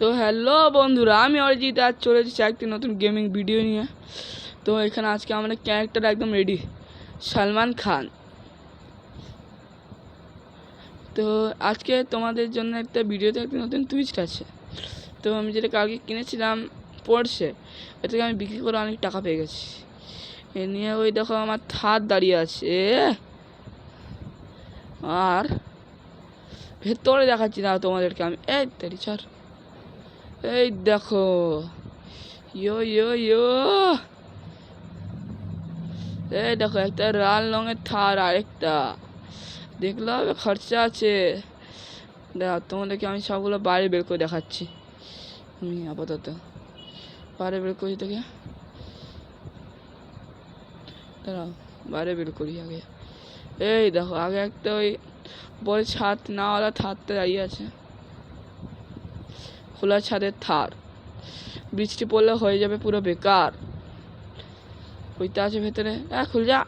তো হ্যালো বন্ধুরা, আমি অরিজিৎ, আজ চলে এসেছি একটি নতুন গেমিং ভিডিও নিয়ে। তো এখানে আজকে আমাদের ক্যারেক্টার একদম রেডি সালমান খান। তো আজকে তোমাদের জন্য একটা ভিডিওতে একটা নতুন টুইস্ট আছে। তো আমি যেটা কালকে কিনেছিলাম পড়ছে এটাকে আমি বিক্রি করে অনেক টাকা পেয়ে গেছি। এ নিয়ে ওই দেখো আমার থার দাঁড়িয়ে আছে। আর ভেতরে দেখাচ্ছি না তোমাদেরকে আমি। এই তারি ছাড়। এই দেখো। ইয়ো ইয়ো ইয়ো। এই দেখো, একটা লাল রঙের থার আরেকটা। দেখলে হবে, খরচা আছে। দেখো তোমাদেরকে আমি সবগুলো বাইরে বের করে দেখাচ্ছি। আমি আপাতত। বাইরে বের করি তোকে। দাঁড়াও বাইরে বের করি আগে। এই দেখো, আগে একটা ওই বড় ছাদ, নাওয়ালা থারটা দাঁড়িয়ে আছে। খোলা ছাদের থার। বৃষ্টি পড়লে হয়ে যাবে পুরো বেকার। ওইটা আছে ভেতরে? হ্যাঁ খুল যা।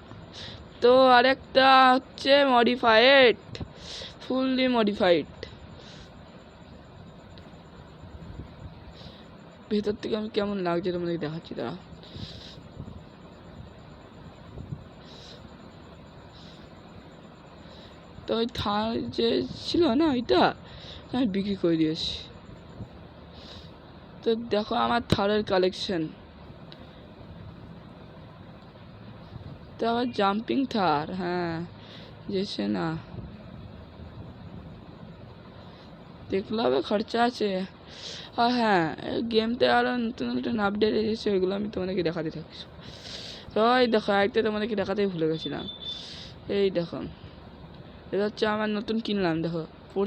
তো আরেকটা হচ্ছে মডিফাইড ফুললি মডিফাইড ভেতর থেকে আমি কেমন লাগছে তোমাদের দেখাচ্ছি তারা তো ওই থার যে ছিল না, ওইটা আমি বিক্রি করে দিয়েছি তো দেখো আমার থারের কালেকশন তো আবার জাম্পিং থার হ্যাঁ যেছে না। দেখলে হবে খরচা আছে। আর হ্যাঁ গেমতে আরও নতুন নতুন আপডেট এসেছে, ওইগুলো আমি তোমাদেরকে দেখাতে থাকছি তো এই দেখো একটা তোমাদেরকে দেখাতেই ভুলে গেছিলাম। এই দেখো, এটা হচ্ছে আমার নতুন কিনলাম, দেখো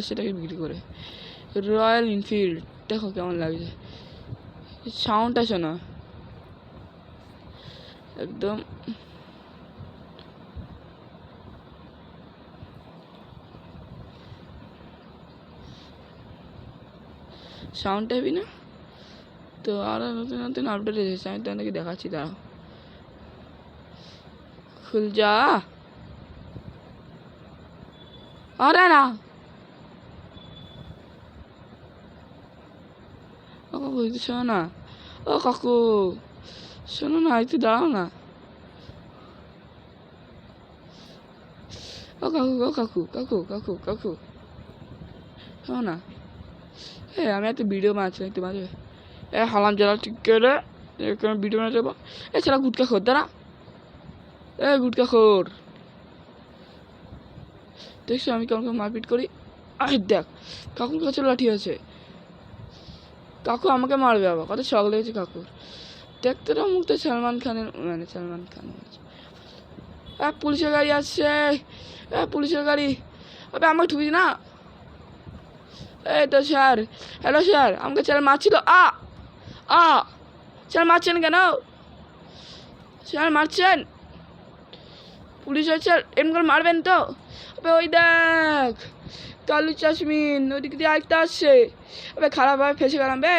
সেটাকে বিক্রি করে। রয়্যাল এনফিল্ড দেখো কেমন লাগছে। সাউন্ডটা শোনো। একদম। সাউন্ড হেবি না? তো আরও নতুন নতুন আপডেট এসেছে, আমি তোমাদেরকে দেখাচ্ছি, দাঁড়াও। খুল যা আরে না। ও শোনো না। ও কাকু, শোনো না, একটু দাঁড়াও না। ও কাকু ও কাকু কাকু কাকু কাকু। শোনো না। এ, আমি একটা ভিডিও বানাচ্ছি, একটু বাজবে এ, হালাম জেলা ঠিক করে এখানে ভিডিও বানাতে যাব এছাড়া গুটকা খোর, দাঁড়া। এ, গুটকা খোর। দেখছ আমি কেমন কেমন মারপিট করি? আরে দেখ, কাকুর কাছে লাঠি আছে। কাকু আমাকে মারবে আবার, কত শখ লেগেছে কাকুর। দেখতে তো মুখটা সালমান খানের মানে সালমান খান। পুলিশের গাড়ি আসছে। পুলিশের গাড়ি। আবে, আমাকে ঠুকিস না। এই তো স্যার, হ্যালো স্যার, আমাকে স্যার মারছিল। আ আ, স্যার মারছেন কেন? স্যার মারছেন? পুলিশ হচ্ছে এমন করে মারবেন তো? ওই দেখ। কালু চাশমিন, ওদিক দিয়ে আরেকটা আসছে। আবে খারাপভাবে ফেসে গেলাম বে।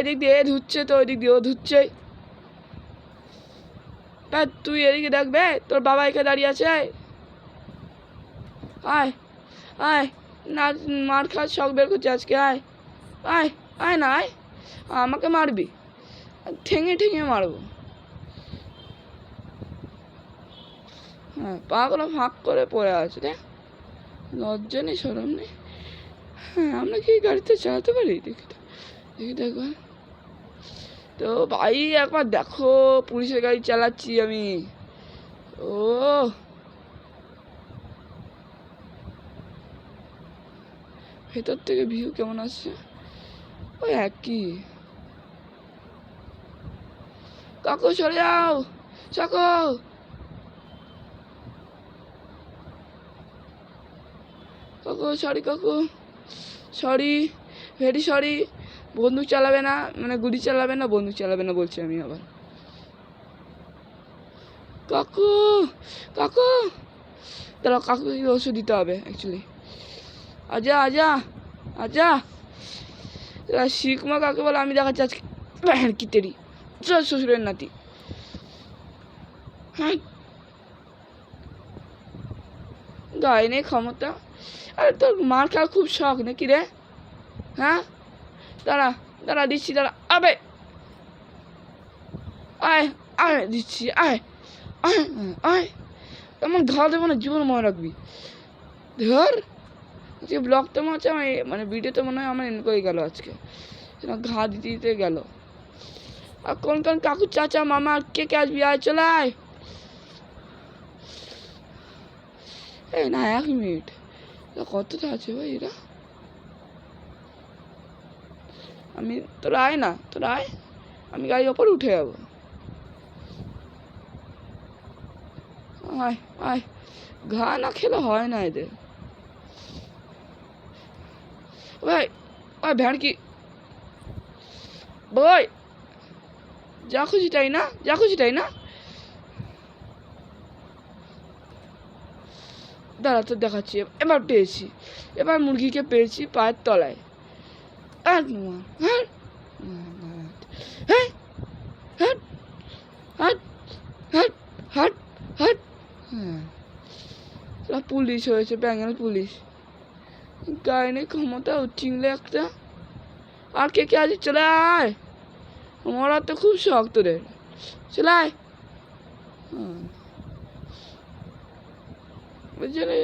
এদিক দিয়ে এ ধুচ্ছে তো ওইদিক দিয়ে ও ধুচ্ছে। তুই এদিকে দেখ বে, তোর বাবা এখানে দাঁড়িয়ে আছে। আয় আয়, না, মার খাওয়ার শখ বের করছে আজকে, আয়। আয় আয় না, আয়। আমাকে মারবি। ঠেঙে ঠেঙে মারবো। হ্যাঁ পাগুলো ফাঁক করে পড়ে আছে রে লজ্জা নেই সরম নেই। হ্যাঁ আমরা কি গাড়িতে চালাতে পারি? দেখি তো, দেখি দেখো তো ভাই, একবার দেখো, পুলিশের গাড়ি চালাচ্ছি আমি। ও। ভেতর থেকে ভিউ কেমন আসছে? ওই একই। কাকু, সরে যাও। চাকো! কাকু সরি কাকু। সরি ভেরি সরি বন্দুক চালাবে না মানে গুলি চালাবে না, বন্দুক চালাবে না বলছি আমি আবার। কাকু কাকু। তাহলে কাকুকে ওষুধ দিতে হবে অ্যাকচুয়ালি আজা আজা আজা। শিখমা কাকে বলে? আমি দেখাচ্ছি আজকে। হ্যাঁ কি তেরি। চল শ্বশুরের নাতি। হ্যাঁ। গায়ে নেই ক্ষমতা। আরে তোর মার খাওয়ার খুব শখ নাকি রে? হ্যাঁ? দাঁড়া দাঁড়া দিচ্ছি, দাঁড়া। আবে! আয় আয় দিচ্ছি, আয় আয় আয়। এমন ঘা দেবো না, জীবন মনে রাখবি। ধর আজকে ব্লগটা মনে হচ্ছে আমার মানে ভিডিওতে মনে হয় আমার এন করে গেল আজকে। ঘা দিতে দিতে গেল। আর কোন কোন কাকু, চাচা, মামা কে কে আসবি? আয়, চলে আয়। এই না, এক মিনিট। কতটা আছে ভাই এরা আমি তোরা আয় না তোরা আয় আমি গাড়ির ওপর উঠে যাব। আয় আয়। ঘা না খেলে হয় না এদের। ভাই ওই ভ্যানকি বই যা খুশি তাই না? যা খুশি তাই না? দাঁড়া তো দেখাচ্ছি। এবার পেয়েছি। এবার মুরগিকে পেয়েছি পায়ের তলায়। আর হ্যাঁ? হ্যাঁ? হ্যাঁ? হ্যাঁ? হ্যাঁ? হ্যাঁ? হ্যাঁ? হ্যাঁ। পুলিশ হয়েছে ব্যাঙ্গাল পুলিশ। গায়ে ক্ষমতা চিংলে একটা। আর কে কে আছে? চলে আয়। আমার তো খুব শখ তোদের চলে আয়। হুম। বুঝলি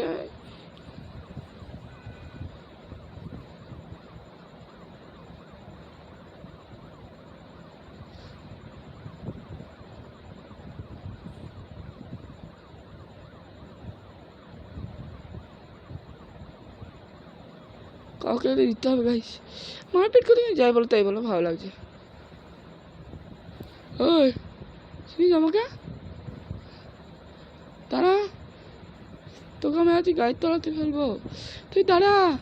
কাউকে একটা দিতে হবে গাইস মারপিট করে যাই বলো তাই বলো ভালো লাগছে ওই শুনিস আমাকে দাঁড়া তোকে আমি আজ গাড়ির তলাতে ফেলব। তুই দাঁড়া।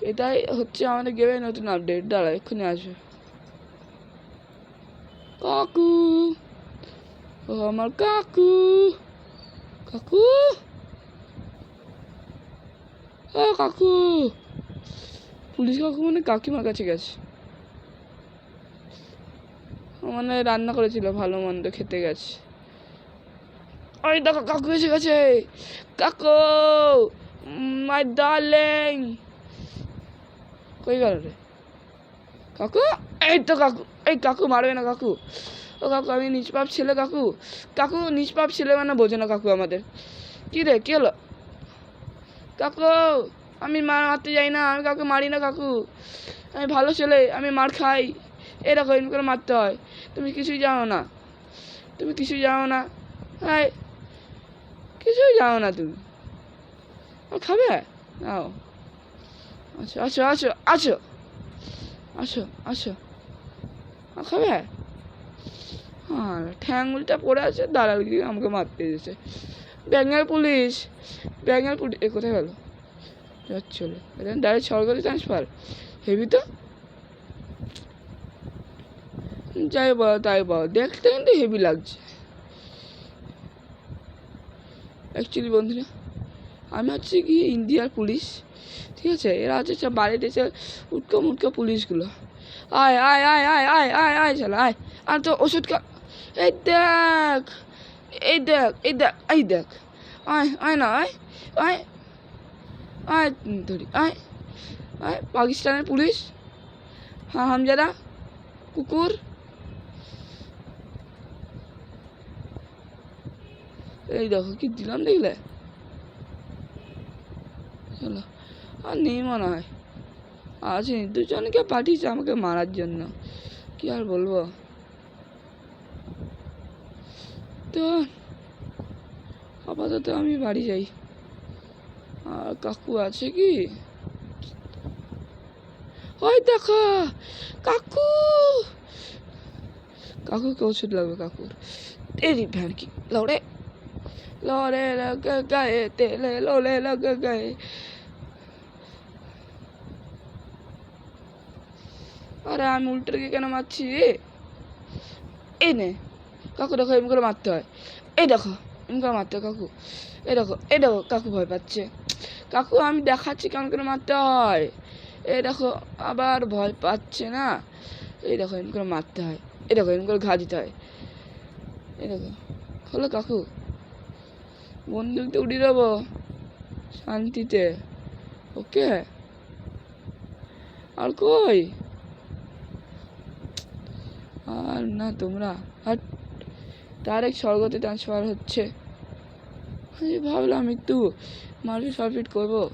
এটাই হচ্ছে আমাদের গেমের নতুন আপডেট দাঁড়া, এক্ষুনি আসবে। কাকু। ও আমার কাকু। কাকু? ও কাকু। পুলিশ কাকু মানে কাকিমার কাছে গেছে। মানে রান্না করেছিল, ভালো মন্দ খেতে গেছে। ওই দেখো কাকু এসে গেছে। কাকু মাই ডার্লিং কই গেল রে? কাকু, এই তো কাকু, এই কাকু মারবে না কাকু। ও কাকু, আমি নিষ্পাপ ছেলে কাকু। কাকু, নিষ্পাপ ছেলে মানে বোঝে না কাকু আমাদের। কি রে, কি হলো? কাকু, আমি মার মারতে যাই না, আমি কাউকে মারি না কাকু। আমি ভালো ছেলে, আমি মার খাই। এরকম করে মারতে হয়। তুমি কিছুই জানো না। তুমি কিছুই জানো না। হাই কিছুই জানো না তুমি। আর খাবে? নাও। আচ্ছা আচ্ছা আচ্ছা আচ্ছা আচ্ছা আর খাবে? ঠ্যাং উল্টা পড়ে আছে, দালাল গিয়ে আমাকে মারতে এসেছে। Bengal police Bengal police. এ, কোথায় গেল? যাচ্ছিল ডাইরেক্ট সরকারি ট্রান্সফার হেবি তো? যাই বলো, তাই বলো। দেখতে কিন্তু হেভি লাগছে। অ্যাকচুয়ালি বন্ধুরা, আমি হচ্ছে কি ইন্ডিয়ার পুলিশ, ঠিক আছে? এরা হচ্ছে সব বাইরে দেশের উটকো মুটকো পুলিশগুলো। আয় আয় আয় আয় আয় আয় আয় চলো আয়। আর তো ওষুধ খা এই দেখ এই দেখ এই দেখ এই দেখ। আয় আয় না, আয় আয় আয়, ধরি, আয় আয়, পাকিস্তানের পুলিশ হ্যাঁ হামজাদা, কুকুর। এই দেখো কি দিলাম, দেখলে? আর নেই মনে হয়। আছে দুজনকে পাঠিয়েছে আমাকে মারার জন্য। কি আর বলব? তো, আপাতত আমি বাড়ি যাই। আর কাকু আছে কি? ওই দেখো, কাকু! কাকুকে ওষুধ লাগবে, কাকুর। তেরি ভ্যান কি লড়ে। লড়ে লগ গায়ে তেলে লোলে লগ গায়ে আরে আমি উল্টোকে কেন মারছি এই নে, কাকু দেখো এমন করে মারতে হয়। এই দেখো এমন করে মারতে হয় কাকু। এই দেখো এই দেখো, কাকু ভয় পাচ্ছে। কাকু, আমি দেখাচ্ছি কেমন করে মারতে হয়। এই দেখো, আবার ভয় পাচ্ছে না। এই দেখো এমন করে মারতে হয়। এই দেখো এমন করে ঘা দিতে হয়। এই দেখো, হলো কাকু। বন্দুকতে উড়িয়ে দেবো। শান্তিতে। ওকে? আর কই? আর না তোমরা। আর ডাইরেক্ট স্বর্গতে ট্রান্সফার হচ্ছে। ভাবলাম একটু মারপিট ফারপিট করব।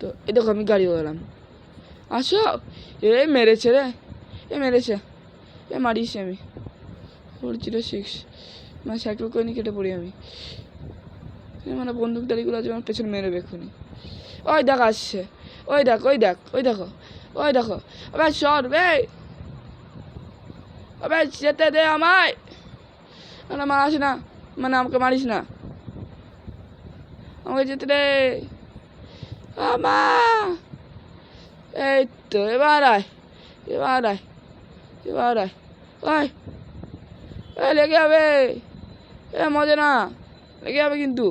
তো এ দেখো আমি গাড়ি বললাম। আসো। এ মেরেছে রে। এ মেরেছে। এ মারিয়েছি আমি। Four zero six. মানে সাইকেল করে নিয়ে কেটে পড়ি আমি। মানে বন্দুক দাড়িগুলো আছে, আমার পেছনে মেরে বেক্ষুনি ওই দেখ, আসছে। ওই দেখ ওই দেখ, ওই দেখো ওই দেখো। আবে, সর, বে। আবে, যেতে দে আমায়। না মারাস না। মানে আমাকে মারিস না। আমাকে যেতে দে। আমা। এই তো, এবার আয়। এবার আয়। এবার আয়। ওই, লেগে যাবে। এ, মজা না। লেগে যাবে কিন্তু।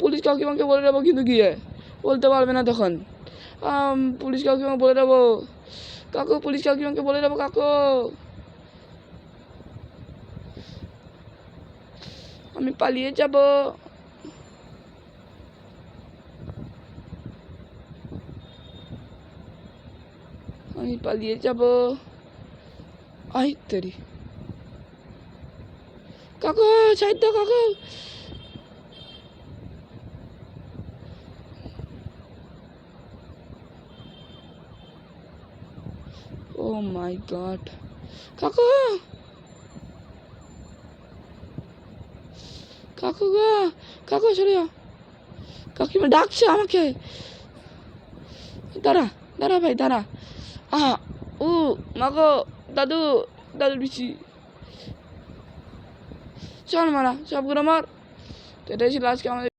পুলিশ কাকিমাকে বলে দেবো কিন্তু গিয়ে। বলতে পারবে না তখন। পুলিশ কাকিমা বলে দেবো। কাকু, পুলিশ কাকিমাকে বলে দেবো, কাকু। আমি পালিয়ে যাব। আমি পালিয়ে যাব। আই তেরি। কাকু দাও কাকু। Oh my god. কাকু কাকু গো, কাকু, সরে কাকিমা ডাকছে আমাকে। দাঁড়া দাঁড়া ভাই, দাঁড়া। আহা, ও মাগো দাদু, দাদুর পিছি চল মারা সবগুলো মার। তো এটাই ছিল আজকে আমাদের